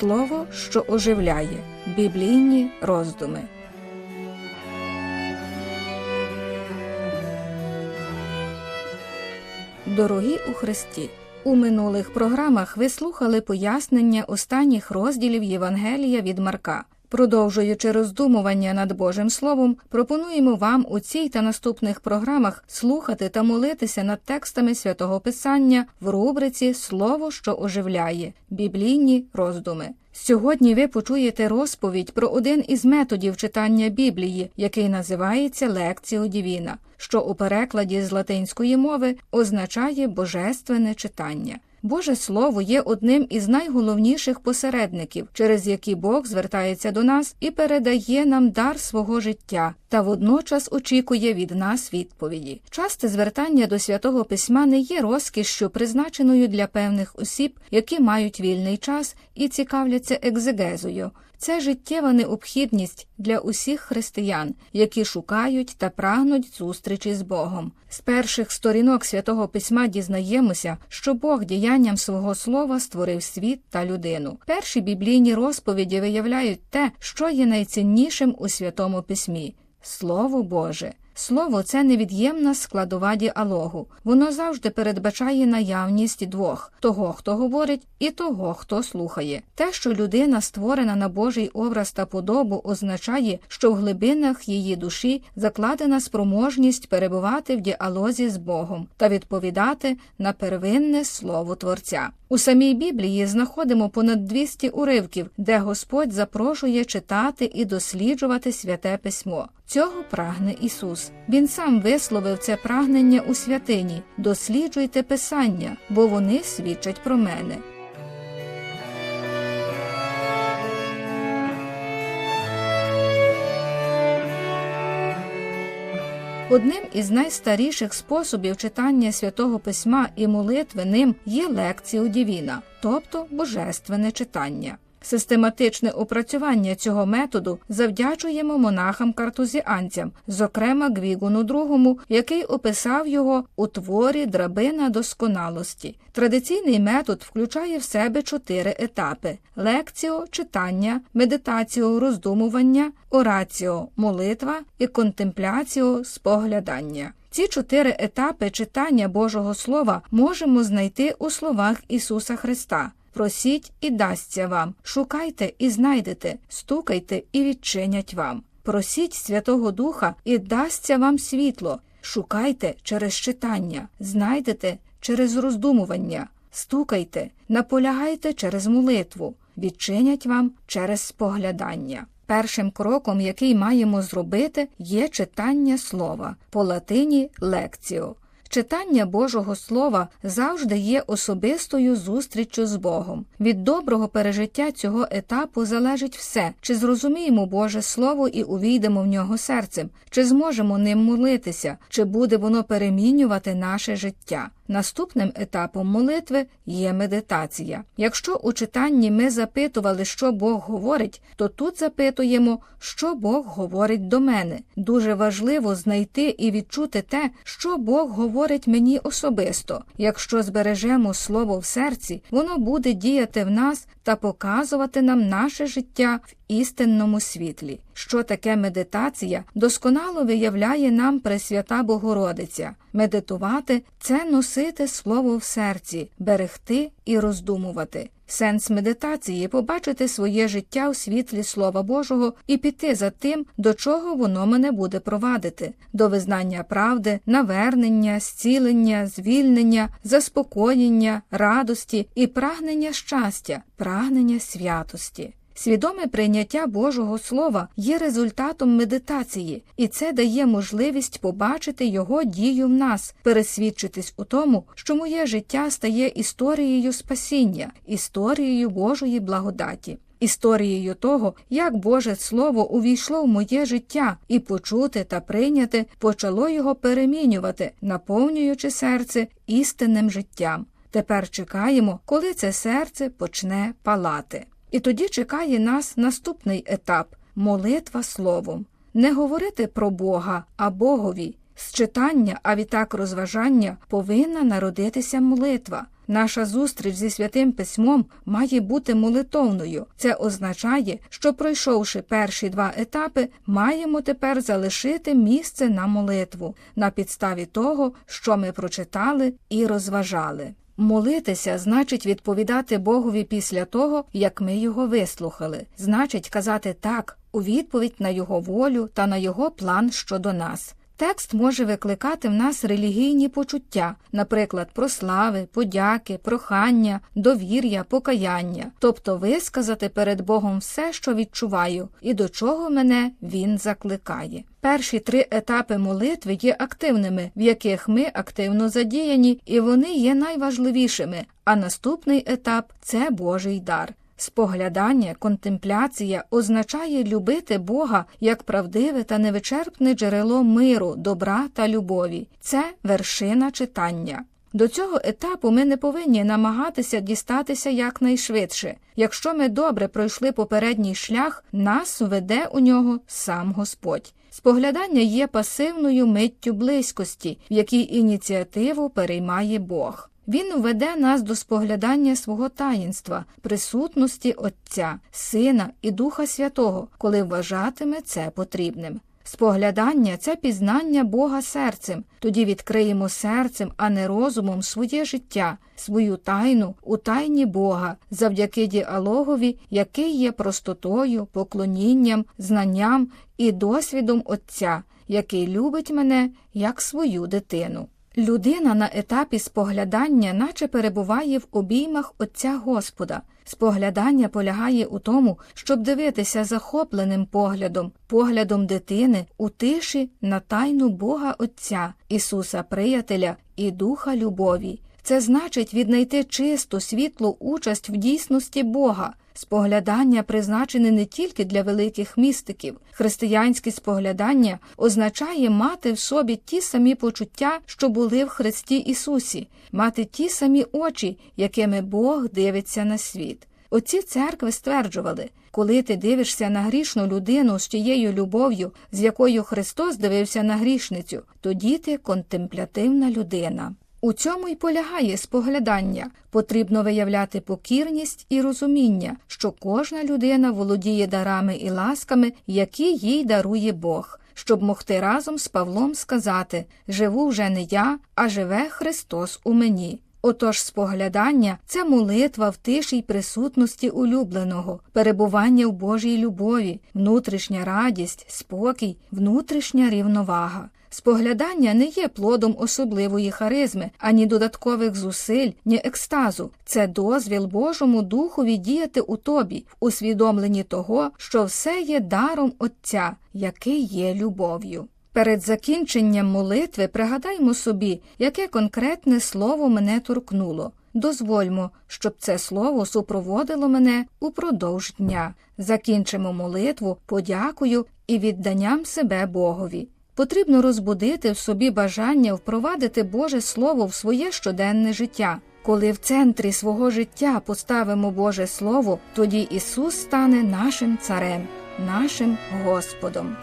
Слово, що оживляє біблійні роздуми. Дорогі у Христі. У минулих програмах ви слухали пояснення останніх розділів Євангелія від Марка. Продовжуючи роздумування над Божим Словом, пропонуємо вам у цій та наступних програмах слухати та молитися над текстами святого Писання в рубриці Слово, що оживляє біблійні роздуми. Сьогодні ви почуєте розповідь про один із методів читання Біблії, який називається Лекціо Дівіна, що у перекладі з латинської мови означає божественне читання. Боже Слово є одним із найголовніших посередників, через які Бог звертається до нас і передає нам дар свого життя та водночас очікує від нас відповіді. Часте звертання до святого письма не є розкішшю, призначеною для певних осіб, які мають вільний час і цікавляться екзегезою. Це життєва необхідність для усіх християн, які шукають та прагнуть зустрічі з Богом. З перших сторінок святого письма дізнаємося, що Бог діянням свого слова створив світ та людину. Перші біблійні розповіді виявляють те, що є найціннішим у святому письмі Слово Боже. Слово це невід'ємна складова діалогу. Воно завжди передбачає наявність двох того, хто говорить, і того, хто слухає. Те, що людина створена на Божий образ та подобу, означає, що в глибинах її душі закладена спроможність перебувати в діалозі з Богом та відповідати на первинне слово Творця. У самій Біблії знаходимо понад 200 уривків, де Господь запрошує читати і досліджувати святе письмо. Цього прагне Ісус. Він сам висловив це прагнення у святині. Досліджуйте Писання, бо вони свідчать про мене. Одним із найстаріших способів читання святого письма і молитви ним є лекціо дівіна, тобто божественне читання. Систематичне опрацювання цього методу завдячуємо монахам-картузіанцям, зокрема Гвігуну II, який описав його у творі Драбина досконалості. Традиційний метод включає в себе чотири етапи: лекціо, читання, медитаціо, роздумування, ораціо, молитва і контемпляціо, споглядання. Ці чотири етапи читання Божого Слова можемо знайти у словах Ісуса Христа. Просіть і дасться вам, шукайте і знайдете, стукайте і відчинять вам. Просіть Святого Духа і дасться вам світло, шукайте через читання, знайдете через роздумування, стукайте, наполягайте через молитву, відчинять вам через споглядання. Першим кроком, який маємо зробити, є читання слова. По латині лекціо. Читання Божого Слова завжди є особистою зустріччю з Богом. Від доброго пережиття цього етапу залежить все, чи зрозуміємо Боже Слово і увійдемо в нього серцем, чи зможемо ним молитися, чи буде воно перемінювати наше життя. Наступним етапом молитви є медитація. Якщо у читанні ми запитували, що Бог говорить, то тут запитуємо, що Бог говорить до мене. Дуже важливо знайти і відчути те, що Бог говорить мені особисто. Якщо збережемо слово в серці, воно буде діяти в нас та показувати нам наше життя в істинному світлі. Що таке медитація, досконало виявляє нам Пресвята Богородиця. Медитувати це носити слово в серці, берегти і роздумувати. Сенс медитації побачити своє життя у світлі Слова Божого і піти за тим, до чого воно мене буде провадити, до визнання правди, навернення, зцілення, звільнення, заспокоєння, радості і прагнення щастя, прагнення святості. Свідоме прийняття Божого Слова є результатом медитації, і це дає можливість побачити його дію в нас, пересвідчитись у тому, що моє життя стає історією спасіння, історією Божої благодаті. Історією того, як Боже Слово увійшло в моє життя і почути та прийняти почало його перемінювати, наповнюючи серце істинним життям. Тепер чекаємо, коли це серце почне палати. І тоді чекає нас наступний етап молитва словом. Не говорити про Бога, а Богові. З читання, а відтак розважання, повинна народитися молитва. Наша зустріч зі святим письмом має бути молитовною. Це означає, що, пройшовши перші два етапи, маємо тепер залишити місце на молитву на підставі того, що ми прочитали і розважали. Молитися значить відповідати Богові після того, як ми його вислухали, значить казати так у відповідь на його волю та на його план щодо нас. Текст може викликати в нас релігійні почуття, наприклад, прослави, подяки, прохання, довір'я, покаяння, тобто висказати перед Богом все, що відчуваю, і до чого мене Він закликає. Перші три етапи молитви є активними, в яких ми активно задіяні, і вони є найважливішими. А наступний етап це Божий дар. Споглядання, контемпляція означає любити Бога як правдиве та невичерпне джерело миру, добра та любові. Це вершина читання. До цього етапу ми не повинні намагатися дістатися якнайшвидше. Якщо ми добре пройшли попередній шлях, нас веде у нього сам Господь. Споглядання є пасивною миттю близькості, в якій ініціативу переймає Бог. Він веде нас до споглядання свого таїнства, присутності Отця, Сина і Духа Святого, коли вважатиме це потрібним. Споглядання це пізнання Бога серцем, тоді відкриємо серцем, а не розумом своє життя, свою тайну у тайні Бога, завдяки діалогові, який є простотою, поклонінням, знанням і досвідом Отця, який любить мене як свою дитину. Людина на етапі споглядання наче перебуває в обіймах Отця Господа. Споглядання полягає у тому, щоб дивитися захопленим поглядом, поглядом дитини у тиші на тайну Бога Отця, Ісуса Приятеля і Духа Любові. Це значить віднайти чисту, світлу участь в дійсності Бога. Споглядання призначене не тільки для великих містиків. Християнське споглядання означає мати в собі ті самі почуття, що були в Христі Ісусі, мати ті самі очі, якими Бог дивиться на світ. Отці церкви стверджували, коли ти дивишся на грішну людину з тією любов'ю, з якою Христос дивився на грішницю, тоді ти контемплятивна людина. У цьому й полягає споглядання. Потрібно виявляти покірність і розуміння, що кожна людина володіє дарами і ласками, які їй дарує Бог, щоб могти разом з Павлом сказати Живу вже не я, а живе Христос у мені. Отож споглядання це молитва в тиші й присутності улюбленого, перебування в Божій любові, внутрішня радість, спокій, внутрішня рівновага. Споглядання не є плодом особливої харизми, ані додаткових зусиль, ні екстазу. Це дозвіл Божому Духові діяти у тобі, в усвідомленні того, що все є даром Отця, який є любов'ю. Перед закінченням молитви пригадаймо собі, яке конкретне слово мене торкнуло. Дозвольмо, щоб це слово супроводило мене упродовж дня. Закінчимо молитву, подякою і відданням себе Богові. Потрібно розбудити в собі бажання впровадити Боже Слово в своє щоденне життя. Коли в центрі свого життя поставимо Боже Слово, тоді Ісус стане нашим Царем, нашим Господом.